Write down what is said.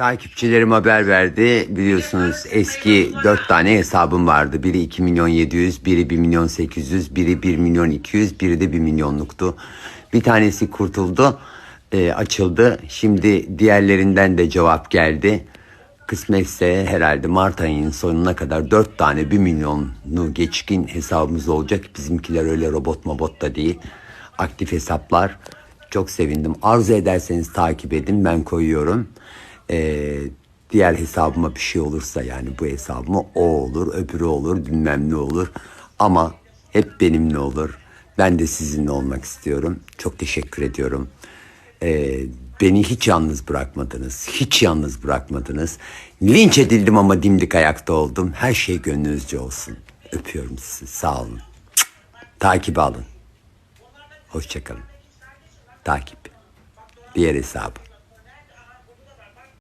Takipçilerim haber verdi. Biliyorsunuz eski 4 tane hesabım vardı. Biri 2 milyon 700, biri 1 milyon 800, biri 1 milyon 200, biri de 1 milyonluktu. Bir tanesi kurtuldu, e, açıldı. Şimdi diğerlerinden de cevap geldi. Kısmetse herhalde Mart ayının sonuna kadar 4 tane 1 milyonu geçkin hesabımız olacak. Bizimkiler öyle robot mobot da değil. Aktif hesaplar. Çok sevindim. Arzu ederseniz takip edin. Ben koyuyorum. Ee, diğer hesabıma bir şey olursa yani bu hesabıma o olur, öbürü olur, bilmem ne olur. Ama hep benimle olur. Ben de sizinle olmak istiyorum. Çok teşekkür ediyorum. Ee, beni hiç yalnız bırakmadınız. Hiç yalnız bırakmadınız. Linç edildim ama dimdik ayakta oldum. Her şey gönlünüzce olsun. Öpüyorum sizi. Sağ olun. Takip alın. Hoşçakalın. Takip. Diğer hesabı.